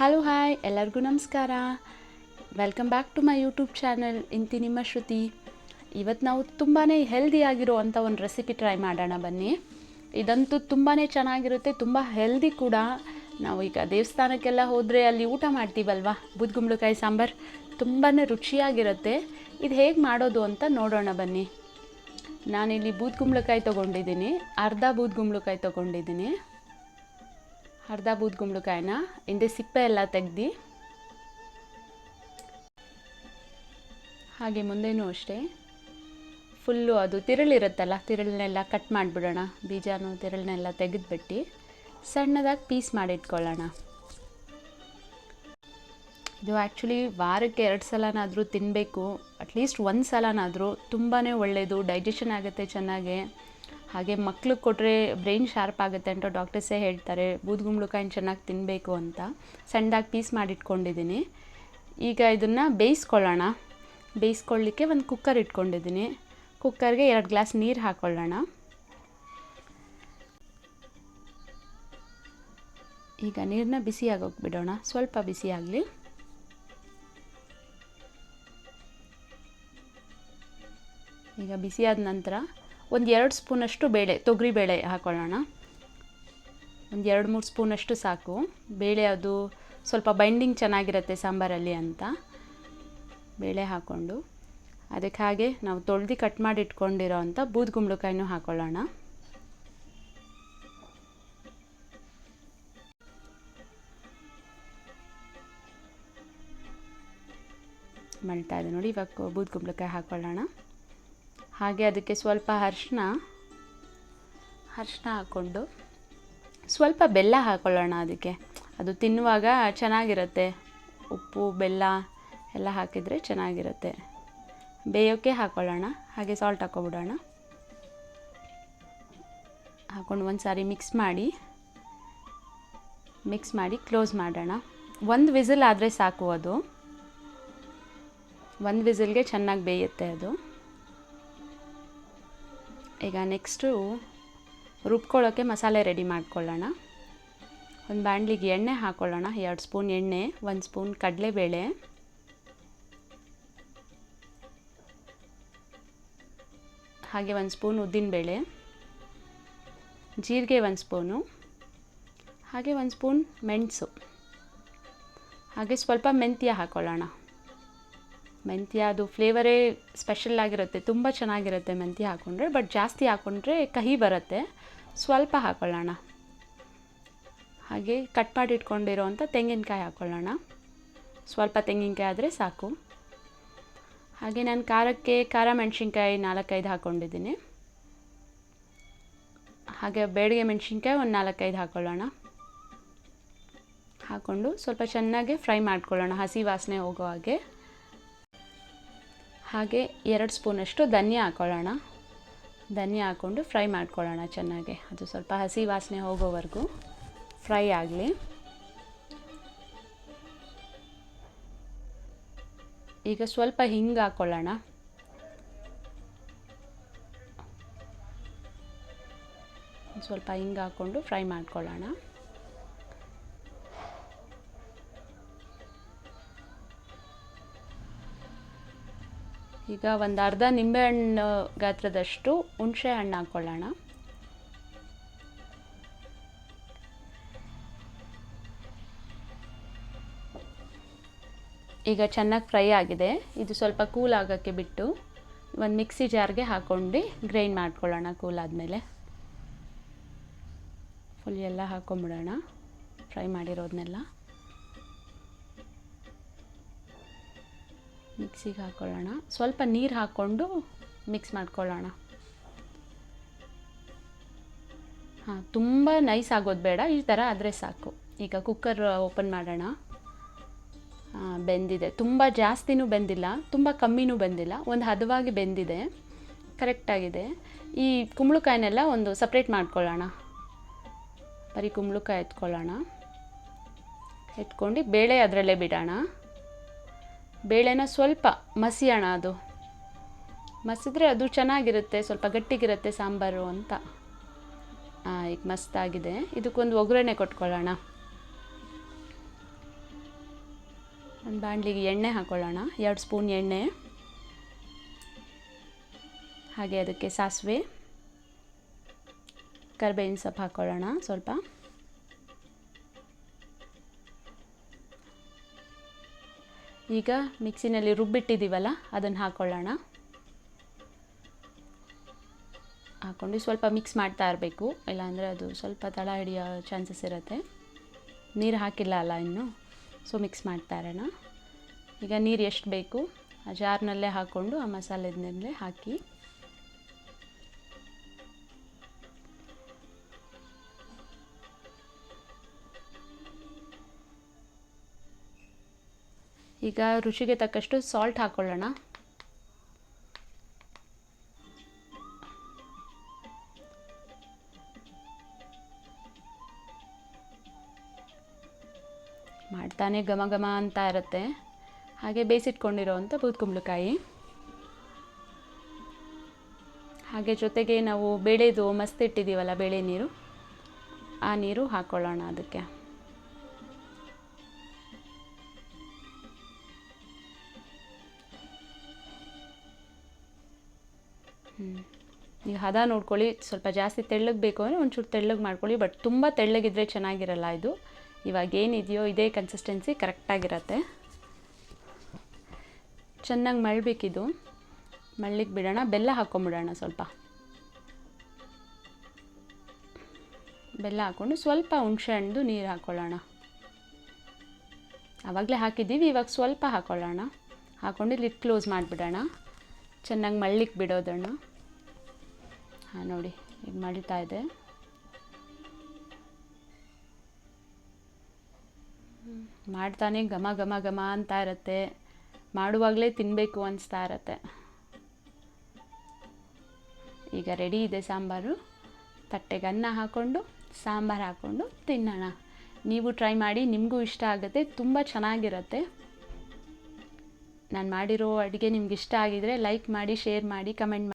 Hello hi ಎಲ್ಲರಿಗೂ ನಮಸ್ಕಾರ. Welcome back to my YouTube channel ಇಂತಿ ನಿಮ್ಮ ಶ್ರುತಿ. ಇವತ್ತು ನಾವು ತುಂಬಾ ಹೆಲ್ದಿ ಆಗಿರೋ ಅಂಥ ಒಂದು ರೆಸಿಪಿ ಟ್ರೈ ಮಾಡೋಣ ಬನ್ನಿ. ಇದಂತೂ ತುಂಬಾ ಚೆನ್ನಾಗಿರುತ್ತೆ, ತುಂಬ ಹೆಲ್ದಿ ಕೂಡ. ನಾವು ಈಗ ದೇವಸ್ಥಾನಕ್ಕೆಲ್ಲ ಹೋದರೆ ಅಲ್ಲಿ ಊಟ ಮಾಡ್ತೀವಲ್ವಾ? ಬೂದ್ಗುಂಬಳಕಾಯಿ ಸಾಂಬಾರು ತುಂಬಾ ರುಚಿಯಾಗಿರುತ್ತೆ. ಇದು ಹೇಗೆ ಮಾಡೋದು ಅಂತ ನೋಡೋಣ ಬನ್ನಿ. ನಾನಿಲ್ಲಿ ಬೂದ್ಗುಂಬಳಕಾಯಿ ತೊಗೊಂಡಿದ್ದೀನಿ, ಅರ್ಧ ಬೂದ್ಗುಂಬಳಕಾಯಿ ತೊಗೊಂಡಿದ್ದೀನಿ. ಅರ್ಧ ಬೂದ್ ಕುಂಬಳಕಾಯಿನ ಹಿಂದೆ ಸಿಪ್ಪೆ ಎಲ್ಲ ತೆಗ್ದು. ಹಾಗೆ ಮುಂದೆನೂ ಅಷ್ಟೇ. ಫುಲ್ಲು ಅದು ತಿರುಳಿರುತ್ತಲ್ಲ ತಿರುಳನ್ನೆಲ್ಲ ಕಟ್ ಮಾಡಿಬಿಡೋಣ. ಬೀಜನೂ ತಿರುಳನ್ನೆಲ್ಲ ತೆಗೆದುಬಿಟ್ಟು ಸಣ್ಣದಾಗಿ ಪೀಸ್ ಮಾಡಿಟ್ಕೊಳ್ಳೋಣ. ಇದು ಆ್ಯಕ್ಚುಲಿ ವಾರಕ್ಕೆ ಎರಡು ಸಲನಾದರೂ ತಿನ್ನಬೇಕು ಅಟ್ಲೀಸ್ಟ್ ಒಂದು ಸಲನಾದರೂ ತುಂಬಾ ಒಳ್ಳೆಯದು ಡೈಜೆಷನ್ ಆಗುತ್ತೆ ಚೆನ್ನಾಗಿ. ಹಾಗೆ ಮಕ್ಳಿಗೆ ಕೊಟ್ಟರೆ ಬ್ರೈನ್ ಶಾರ್ಪ್ ಆಗುತ್ತೆ ಅಂತ ಡಾಕ್ಟರ್ಸೇ ಹೇಳ್ತಾರೆ. ಬೂದ್ಗುಂಬಳಕಾಯಿನ ಚೆನ್ನಾಗಿ ತಿನ್ನಬೇಕು ಅಂತ. ಸಣ್ಣದಾಗಿ ಪೀಸ್ ಮಾಡಿಟ್ಕೊಂಡಿದ್ದೀನಿ. ಈಗ ಇದನ್ನು ಬೇಯಿಸ್ಕೊಳ್ಳೋಣ. ಬೇಯಿಸ್ಕೊಳ್ಳಿಕ್ಕೆ ಒಂದು ಕುಕ್ಕರ್ ಇಟ್ಕೊಂಡಿದ್ದೀನಿ. ಕುಕ್ಕರ್ಗೆ ಎರಡು ಗ್ಲಾಸ್ ನೀರು ಹಾಕ್ಕೊಳ್ಳೋಣ ಈಗ ನೀರನ್ನ ಬಿಸಿ ಆಗೋಗಿ ಬಿಡೋಣ ಸ್ವಲ್ಪ ಬಿಸಿ ಆಗಲಿ. ಈಗ ಬಿಸಿಯಾದ ನಂತರ ಒಂದು ಎರಡು ಸ್ಪೂನಷ್ಟು ಬೇಳೆ, ತೊಗರಿ ಬೇಳೆ ಹಾಕ್ಕೊಳ್ಳೋಣ ಒಂದು ಎರಡು ಮೂರು ಸ್ಪೂನಷ್ಟು ಸಾಕು. ಬೇಳೆ ಅದು ಸ್ವಲ್ಪ ಬೈಂಡಿಂಗ್ ಚೆನ್ನಾಗಿರುತ್ತೆ ಸಾಂಬಾರಲ್ಲಿ ಅಂತ. ಬೇಳೆ ಹಾಕ್ಕೊಂಡು ಅದಕ್ಕೆ ಹಾಗೆ ನಾವು ತೊಳೆದು ಕಟ್ ಮಾಡಿ ಇಟ್ಕೊಂಡಿರೋ ಅಂಥ ಬೂದ್ಗುಂಬಳಕಾಯಿನೂ ಹಾಕ್ಕೊಳ್ಳೋಣ ಮಳ್ತಾ ಇದೆ ನೋಡಿ, ಇವಾಗ ಬೂದ್ಗುಂಬಳಕಾಯಿ ಹಾಕ್ಕೊಳ್ಳೋಣ ಹಾಗೆ ಅದಕ್ಕೆ ಸ್ವಲ್ಪ ಅರ್ಶಿನ ಅರ್ಶಿನ ಹಾಕ್ಕೊಂಡು. ಸ್ವಲ್ಪ ಬೆಲ್ಲ ಹಾಕ್ಕೊಳ್ಳೋಣ ಅದಕ್ಕೆ. ಅದು ತಿನ್ನುವಾಗ ಚೆನ್ನಾಗಿರುತ್ತೆ. ಉಪ್ಪು ಬೆಲ್ಲ ಎಲ್ಲ ಹಾಕಿದರೆ ಚೆನ್ನಾಗಿರುತ್ತೆ. ಬೇಯೋಕ್ಕೆ ಹಾಕ್ಕೊಳ್ಳೋಣ ಹಾಗೆ ಸಾಲ್ಟ್ ಹಾಕ್ಕೊಬಿಡೋಣ. ಹಾಕ್ಕೊಂಡು ಒಂದು ಸಾರಿ ಮಿಕ್ಸ್ ಮಾಡಿ ಮಿಕ್ಸ್ ಮಾಡಿ ಕ್ಲೋಸ್ ಮಾಡೋಣ. ಒಂದು ವಿಸಿಲ್ ಆದರೆ ಸಾಕು ಅದು. ಒಂದು ವಿಸಿಲ್ಗೆ ಚೆನ್ನಾಗಿ ಬೇಯುತ್ತೆ ಅದು. ಈಗ ನೆಕ್ಸ್ಟು ರುಬ್ಕೊಳ್ಳೋಕ್ಕೆ ಮಸಾಲೆ ರೆಡಿ ಮಾಡ್ಕೊಳ್ಳೋಣ. ಒಂದು ಬಾಣಲಿಗೆ ಎಣ್ಣೆ ಹಾಕ್ಕೊಳ್ಳೋಣ ಎರಡು ಸ್ಪೂನ್ ಎಣ್ಣೆ, ಒಂದು ಸ್ಪೂನ್ ಕಡಲೆಬೇಳೆ. ಹಾಗೆ ಒಂದು ಸ್ಪೂನ್ ಉದ್ದಿನಬೇಳೆ. ಜೀರಿಗೆ ಒಂದು ಸ್ಪೂನು. ಹಾಗೆ ಒಂದು ಸ್ಪೂನ್ ಮೆಣಸು. ಹಾಗೆ ಸ್ವಲ್ಪ ಮೆಂತ್ಯ ಹಾಕ್ಕೊಳ್ಳೋಣ ಮೆಂತ್ಯ, ಅದು ಫ್ಲೇವರೇ ಸ್ಪೆಷಲ್ ಆಗಿರುತ್ತೆ, ತುಂಬ ಚೆನ್ನಾಗಿರುತ್ತೆ ಮೆಂತ್ಯ ಹಾಕ್ಕೊಂಡ್ರೆ ಬಟ್ ಜಾಸ್ತಿ ಹಾಕ್ಕೊಂಡ್ರೆ ಕಹಿ ಬರುತ್ತೆ. ಸ್ವಲ್ಪ ಹಾಕ್ಕೊಳ್ಳೋಣ ಹಾಗೆ ಕಟ್ ಮಾಡಿ ಇಟ್ಕೊಂಡಿರೋವಂಥ ತೆಂಗಿನಕಾಯಿ ಹಾಕ್ಕೊಳ್ಳೋಣ ಸ್ವಲ್ಪ ತೆಂಗಿನಕಾಯಿ ಆದರೆ ಸಾಕು. ಹಾಗೆ ನಾನು ಖಾರಕ್ಕೆ, ಖಾರ ಮೆಣಸಿನ್ಕಾಯಿ ನಾಲ್ಕೈದು ಹಾಕ್ಕೊಂಡಿದ್ದೀನಿ ಹಾಗೆ ಬೇಡಿಗೆ ಮೆಣಸಿನ್ಕಾಯಿ ಒಂದು ನಾಲ್ಕೈದು ಹಾಕ್ಕೊಳ್ಳೋಣ ಹಾಕ್ಕೊಂಡು ಸ್ವಲ್ಪ ಚೆನ್ನಾಗಿ ಫ್ರೈ ಮಾಡ್ಕೊಳ್ಳೋಣ ಹಸಿ ವಾಸನೆ ಹೋಗೋ ಹಾಗೆ. ಹಾಗೆ ಎರಡು ಸ್ಪೂನಷ್ಟು ಧನ್ಯ ಹಾಕ್ಕೊಳ್ಳೋಣ ಧನಿಯಾ ಹಾಕ್ಕೊಂಡು ಫ್ರೈ ಮಾಡ್ಕೊಳ್ಳೋಣ ಚೆನ್ನಾಗಿ. ಅದು ಸ್ವಲ್ಪ ಹಸಿ ವಾಸನೆ ಹೋಗೋವರೆಗೂ ಫ್ರೈ ಆಗಲಿ. ಈಗ ಸ್ವಲ್ಪ ಹಿಂಗೆ ಹಾಕ್ಕೊಳ್ಳೋಣ ಸ್ವಲ್ಪ ಹಿಂಗೆ ಹಾಕ್ಕೊಂಡು ಫ್ರೈ ಮಾಡ್ಕೊಳ್ಳೋಣ. ಈಗ ಒಂದು ಅರ್ಧ ನಿಂಬೆಹಣ್ಣು ಗಾತ್ರದಷ್ಟು ಹುಣಸೆ ಹಣ್ಣು ಹಾಕ್ಕೊಳ್ಳೋಣ ಈಗ ಚೆನ್ನಾಗಿ ಫ್ರೈ ಆಗಿದೆ. ಇದು ಸ್ವಲ್ಪ ಕೂಲ್ ಆಗೋಕ್ಕೆ ಬಿಟ್ಟು ಒಂದು ಮಿಕ್ಸಿ ಜಾರ್ಗೆ ಹಾಕ್ಕೊಂಡು ಗ್ರೈಂಡ್ ಮಾಡ್ಕೊಳ್ಳೋಣ ಕೂಲ್ ಆದಮೇಲೆ. ಫುಲ್ ಎಲ್ಲ ಹಾಕ್ಕೊಂಬಿಡೋಣ ಫ್ರೈ ಮಾಡಿರೋದನ್ನೆಲ್ಲ ಮಿಕ್ಸಿಗೆ ಹಾಕ್ಕೊಳ್ಳೋಣ ಸ್ವಲ್ಪ ನೀರು ಹಾಕ್ಕೊಂಡು ಮಿಕ್ಸ್ ಮಾಡ್ಕೊಳ್ಳೋಣ. ಹಾಂ, ತುಂಬ ನೈಸ್ ಆಗೋದು ಬೇಡ, ಈ ಥರ ಆದರೆ ಸಾಕು. ಈಗ ಕುಕ್ಕರ್ ಓಪನ್ ಮಾಡೋಣ. ಬೆಂದಿದೆ. ತುಂಬ ಜಾಸ್ತಿನೂ ಬೆಂದಿಲ್ಲ, ತುಂಬ ಕಮ್ಮಿನೂ ಬೆಂದಿಲ್ಲ, ಒಂದು ಹದವಾಗಿ ಬೆಂದಿದೆ. ಕರೆಕ್ಟಾಗಿದೆ ಈ ಕುಂಬಳಕಾಯಿನೆಲ್ಲ ಒಂದು ಸಪ್ರೇಟ್ ಮಾಡ್ಕೊಳ್ಳೋಣ. ಬರೀ ಕುಂಬಳಕಾಯಿ ಎತ್ಕೊಳ್ಳೋಣ. ಎತ್ಕೊಂಡು ಬೇಳೆ ಅದರಲ್ಲೇ ಬಿಡೋಣ. ಬೇಳೆನ ಸ್ವಲ್ಪ ಮಸಿಯೋಣ ಅದು. ಮಸಿದ್ರೆ ಅದು ಚೆನ್ನಾಗಿರುತ್ತೆ, ಸ್ವಲ್ಪ ಗಟ್ಟಿಗಿರುತ್ತೆ ಸಾಂಬಾರು ಅಂತ. ಈಗ ಮಸ್ತಾಗಿದೆ. ಇದಕ್ಕೊಂದು ಒಗ್ಗರಣೆ ಕೊಟ್ಕೊಳ್ಳೋಣ. ಒಂದು ಬಾಣಲಿಗೆ ಎಣ್ಣೆ ಹಾಕ್ಕೊಳ್ಳೋಣ ಎರಡು ಸ್ಪೂನ್ ಎಣ್ಣೆ. ಹಾಗೆ ಅದಕ್ಕೆ ಸಾಸಿವೆ. ಕರ್ಬೇವಿನ ಸೊಪ್ಪು ಹಾಕ್ಕೊಳ್ಳೋಣ ಸ್ವಲ್ಪ. ಈಗ ಮಿಕ್ಸಿನಲ್ಲಿ ರುಬ್ಬಿಟ್ಟಿದ್ದೀವಲ್ಲ, ಅದನ್ನು ಹಾಕ್ಕೊಳ್ಳೋಣ ಹಾಕ್ಕೊಂಡು ಸ್ವಲ್ಪ ಮಿಕ್ಸ್ ಮಾಡ್ತಾ ಇರಬೇಕು. ಇಲ್ಲಾಂದರೆ ಅದು ಸ್ವಲ್ಪ ತಳ ಹಿಡಿಯೋ ಚಾನ್ಸಸ್ ಇರುತ್ತೆ. ನೀರು ಹಾಕಿಲ್ಲ ಅಲ್ಲ ಇನ್ನು, ಸೊ ಮಿಕ್ಸ್ ಮಾಡ್ತಾ ಇರೋಣ. ಈಗ ನೀರು ಎಷ್ಟು ಬೇಕು? ಆ ಜಾರ್ನಲ್ಲೇ ಹಾಕ್ಕೊಂಡು ಆ ಮಸಾಲೆದಲ್ಲೇ ಹಾಕಿ ಈಗ ರುಚಿಗೆ ತಕ್ಕಷ್ಟು ಸಾಲ್ಟ್ ಹಾಕ್ಕೊಳ್ಳೋಣ ಮಾಡ್ತಾನೆ ಘಮ ಘಮ ಅಂತ ಇರುತ್ತೆ. ಹಾಗೆ ಬೇಯಿಸಿಟ್ಕೊಂಡಿರೋವಂಥ ಬೂದ್ಕುಂಬಳಕಾಯಿ. ಹಾಗೆ ಜೊತೆಗೆ ನಾವು ಬೇಳೆದು ಮಸ್ತಿಟ್ಟಿದ್ದೀವಲ್ಲ ಬೇಳೆ ನೀರು. ಆ ನೀರು ಹಾಕ್ಕೊಳ್ಳೋಣ ಅದಕ್ಕೆ. ಈಗ ಹದ ನೋಡ್ಕೊಳ್ಳಿ, ಸ್ವಲ್ಪ ಜಾಸ್ತಿ ತೆಳ್ಳಗೆ ಬೇಕು ಅಂದರೆ ಒಂಚೂರು ತೆಳ್ಳಗೆ ಮಾಡ್ಕೊಳ್ಳಿ ಬಟ್ ತುಂಬ ತೆಳ್ಳಗಿದ್ರೆ ಚೆನ್ನಾಗಿರಲ್ಲ ಇದು. ಇವಾಗ ಏನಿದೆಯೋ ಇದೇ ಕನ್ಸಿಸ್ಟೆನ್ಸಿ ಕರೆಕ್ಟಾಗಿರತ್ತೆ ಚೆನ್ನಾಗಿ ಮಳ್ಬೇಕಿದು. ಮಳ್ಳಿಗೆ ಬಿಡೋಣ, ಬೆಲ್ಲ ಹಾಕ್ಕೊಂಬಿಡೋಣ ಸ್ವಲ್ಪ. ಬೆಲ್ಲ ಹಾಕ್ಕೊಂಡು ಸ್ವಲ್ಪ ಹುಣಸೆ ಹಣ್ಣು ನೀರು ಹಾಕ್ಕೊಳ್ಳೋಣ ಆವಾಗಲೇ ಹಾಕಿದ್ದೀವಿ, ಇವಾಗ ಸ್ವಲ್ಪ ಹಾಕ್ಕೊಳ್ಳೋಣ ಹಾಕ್ಕೊಂಡು ಲಿಟ್ ಕ್ಲೋಸ್ ಮಾಡಿಬಿಡೋಣ. ಚೆನ್ನಾಗಿ ಮಳ್ಳಿಗೆ ಬಿಡೋದನ್ನು. ಹಾಂ, ನೋಡಿ, ಈಗ ಮಳಿತಾ ಇದೆ. ಮಾಡ್ತಾನೆ, ಘಮ ಘಮ ಘಮ ಅಂತ ಇರುತ್ತೆ. ಮಾಡುವಾಗಲೇ ತಿನ್ನಬೇಕು ಅನಿಸ್ತಾ ಇರತ್ತೆ. ಈಗ ರೆಡಿ ಇದೆ ಸಾಂಬಾರು. ತಟ್ಟೆಗೆ ಅನ್ನ ಹಾಕ್ಕೊಂಡು ಸಾಂಬಾರು ಹಾಕ್ಕೊಂಡು ತಿನ್ನೋಣ. ನೀವು ಟ್ರೈ ಮಾಡಿ, ನಿಮಗೂ ಇಷ್ಟ ಆಗುತ್ತೆ, ತುಂಬ ಚೆನ್ನಾಗಿರುತ್ತೆ. ನಾನು ಮಾಡಿರೋ ಅಡುಗೆ ನಿಮ್ಗೆ ಇಷ್ಟ ಆಗಿದರೆ ಲೈಕ್ ಮಾಡಿ ಶೇರ್ ಮಾಡಿ ಕಮೆಂಟ್